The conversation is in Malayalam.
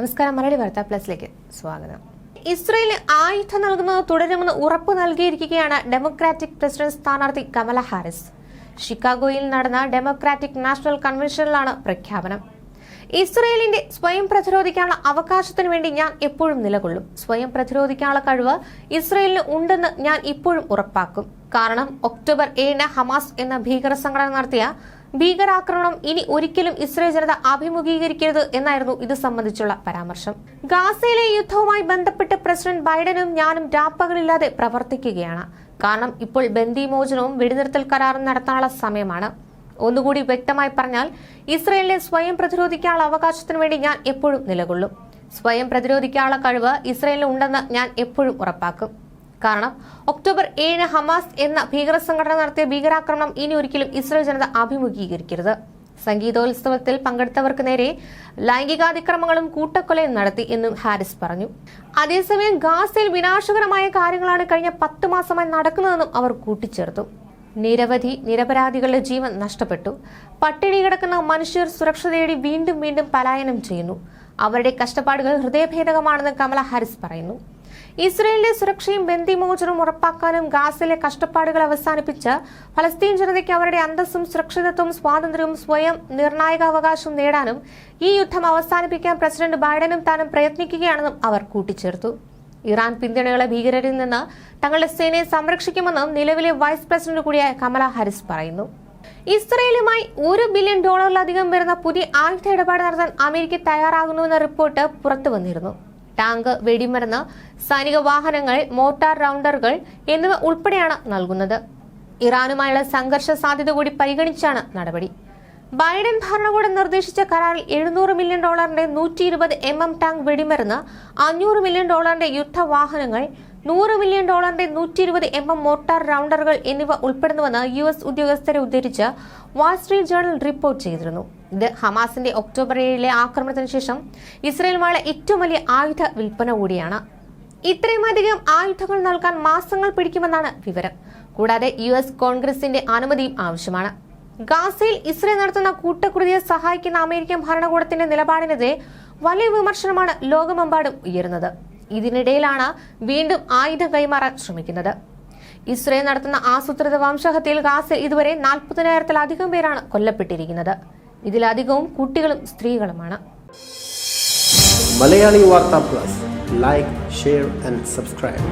നമസ്കാരം മലയാളി വാർത്ത പ്ലസിലേക്ക് സ്വാഗതം. ഇസ്രയേലിന് ആയുധം നൽകുന്നത് തുടരുമെന്ന് ഉറപ്പ് നൽകിയിരിക്കുകയാണ് ഡെമോക്രാറ്റിക് പ്രസിഡന്റ് സ്ഥാനാർത്ഥി കമല ഹാരിസ്. ഷിക്കാഗോയിൽ നടന്ന ഡെമോക്രാറ്റിക് നാഷണൽ കൺവെൻഷനിലാണ് പ്രഖ്യാപനം. ഇസ്രയേലിന്റെ സ്വയം പ്രതിരോധിക്കാനുള്ള അവകാശത്തിന് വേണ്ടി ഞാൻ എപ്പോഴും നിലകൊള്ളും. സ്വയം പ്രതിരോധിക്കാനുള്ള കഴിവ് ഇസ്രയേലിന് ഉണ്ടെന്ന് ഞാൻ ഇപ്പോഴും ഉറപ്പാക്കും. കാരണം ഒക്ടോബർ ഏഴിന് ഹമാസ് എന്ന ഭീകര സംഘടന നടത്തിയ ഭീകരാക്രമണം ഇനി ഒരിക്കലും ഇസ്രയേൽ ജനത അഭിമുഖീകരിക്കരുത് എന്നായിരുന്നു ഇത് സംബന്ധിച്ചുള്ള പരാമർശം. ഗാസയിലെ യുദ്ധവുമായി ബന്ധപ്പെട്ട് പ്രസിഡന്റ് ബൈഡനും ഞാനും രാപ്പകലില്ലാതെ പ്രവർത്തിക്കുകയാണ്. കാരണം ഇപ്പോൾ ബന്ദിമോചനവും വെടിനിർത്തൽ കരാറും നടത്താനുള്ള സമയമാണ്. ഒന്നുകൂടി വ്യക്തമായി പറഞ്ഞാൽ ഇസ്രയേലിനെ സ്വയം പ്രതിരോധിക്കാനുള്ള അവകാശത്തിനു വേണ്ടി ഞാൻ എപ്പോഴും നിലകൊള്ളും. സ്വയം പ്രതിരോധിക്കാനുള്ള കഴിവ് ഇസ്രയേലിന് ഉണ്ടെന്ന് ഞാൻ എപ്പോഴും ഉറപ്പാക്കും. കാരണം ഒക്ടോബർ ഏഴിന് ഹമാസ് എന്ന ഭീകര സംഘടന നടത്തിയ ഭീകരാക്രമണം ഇനി ഒരിക്കലും ഇസ്രയേൽ ജനത അഭിമുഖീകരിക്കരുത്. സംഗീതോത്സവത്തിൽ പങ്കെടുത്തവർക്ക് നേരെ ലൈംഗികാതിക്രമങ്ങളും കൂട്ടക്കൊലയും നടത്തി എന്നും ഹാരിസ് പറഞ്ഞു. അതേസമയം ഗാസയിൽ വിനാശകരമായ കാര്യങ്ങളാണ് കഴിഞ്ഞ പത്ത് മാസമായി നടക്കുന്നതെന്നും അവർ കൂട്ടിച്ചേർത്തു. നിരവധി നിരപരാധികളുടെ ജീവൻ നഷ്ടപ്പെട്ടു. പട്ടിണി കിടക്കുന്ന മനുഷ്യർ സുരക്ഷ തേടി വീണ്ടും വീണ്ടും പലായനം ചെയ്യുന്നു. അവരുടെ കഷ്ടപ്പാടുകൾ ഹൃദയഭേദകമാണെന്ന് കമല ഹാരിസ് പറയുന്നു. ഇസ്രയേലിന്റെ സുരക്ഷയും ബന്ദിമോചനവും ഉറപ്പാക്കാനും ഗാസിലെ കഷ്ടപ്പാടുകൾ അവസാനിപ്പിച്ച് ഫലസ്തീൻ ജനതയ്ക്ക് അവരുടെ അന്തസ്സും സുരക്ഷിതത്വവും സ്വാതന്ത്ര്യവും സ്വയം നിർണായകാവകാശവും നേടാനും ഈ യുദ്ധം അവസാനിപ്പിക്കാൻ പ്രസിഡന്റ് ബൈഡനും താനും പ്രയത്നിക്കുകയാണെന്നും അവർ കൂട്ടിച്ചേർത്തു. ഇറാൻ പിന്തുണയുള്ള ഭീകരരിൽ നിന്ന് തങ്ങളുടെ സേനയെ സംരക്ഷിക്കുമെന്നും നിലവിലെ വൈസ് പ്രസിഡന്റ് കൂടിയായ കമല ഹാരിസ് പറയുന്നു. ഇസ്രയേലുമായി ഒരു ബില്യൺ ഡോളറിലധികം വരുന്ന പുതിയ ആയുധ ഇടപാട് നടത്താൻ അമേരിക്ക തയ്യാറാകുന്നുവെന്ന റിപ്പോർട്ട് പുറത്തു വന്നിരുന്നു ടാങ്ക് വെടിമരുന്ന് സൈനിക വാഹനങ്ങൾ മോട്ടാർ റൗണ്ടറുകൾ എന്നിവ ഉൾപ്പെടെയാണ് നൽകുന്നത്. ഇറാനുമായുള്ള സംഘർഷ സാധ്യത കൂടി പരിഗണിച്ചാണ് നടപടി. ബൈഡൻ ഭരണകൂടം നിർദ്ദേശിച്ച കരാറിൽ എഴുന്നൂറ് മില്യൺ ഡോളറിന്റെ നൂറ്റി ഇരുപത് എം എം ടാങ്ക് വെടിമരുന്ന് അഞ്ഞൂറ് മില്യൺ ഡോളറിന്റെ യുദ്ധവാഹനങ്ങൾ നൂറ് മില്യൺ ഡോളറിന്റെ നൂറ്റി ഇരുപത് എം എം മോട്ടാർ റൗണ്ടറുകൾ എന്നിവ ഉൾപ്പെടുന്നുവെന്ന് യു എസ് ഉദ്യോഗസ്ഥരെ ഉദ്ധരിച്ച് വാൾസ്ട്രീറ്റ് ജേണൽ റിപ്പോർട്ട് ചെയ്തിരുന്നു. ഇത് ഹമാസിന്റെ ഒക്ടോബർ ഏഴിലെ ആക്രമണത്തിന് ശേഷം ഇസ്രയേലുമായുള്ള ഏറ്റവും വലിയ ആയുധ വിൽപ്പന കൂടിയാണ്. ഇത്രയുമധികം ആയുധങ്ങൾ നൽകാൻ മാസങ്ങൾ പിടിക്കുമെന്നാണ് വിവരം. കൂടാതെ യു എസ് കോൺഗ്രസിന്റെ അനുമതിയും ആവശ്യമാണ്. ഗാസയിൽ ഇസ്രയേൽ നടത്തുന്ന കൂട്ടക്കുരുതിയെ സഹായിക്കുന്ന അമേരിക്കൻ ഭരണകൂടത്തിന്റെ നിലപാടിനെതിരെ വലിയ വിമർശനമാണ് ലോകമെമ്പാടും ഉയരുന്നത്. ഇതിനിടയിലാണ് വീണ്ടും ആയുധം കൈമാറാൻ ശ്രമിക്കുന്നത്. ഇസ്രയേൽ നടത്തുന്ന ആസൂത്രിത വംശഹത്യയിൽ ഗാസയിൽ ഇതുവരെ നാൽപ്പതിനായിരത്തിലധികം പേരാണ് കൊല്ലപ്പെട്ടിരിക്കുന്നത്. ഇതിലധികവും കുട്ടികളും സ്ത്രീകളുമാണ്. മലയാളി വാർത്താ plus. Like share and subscribe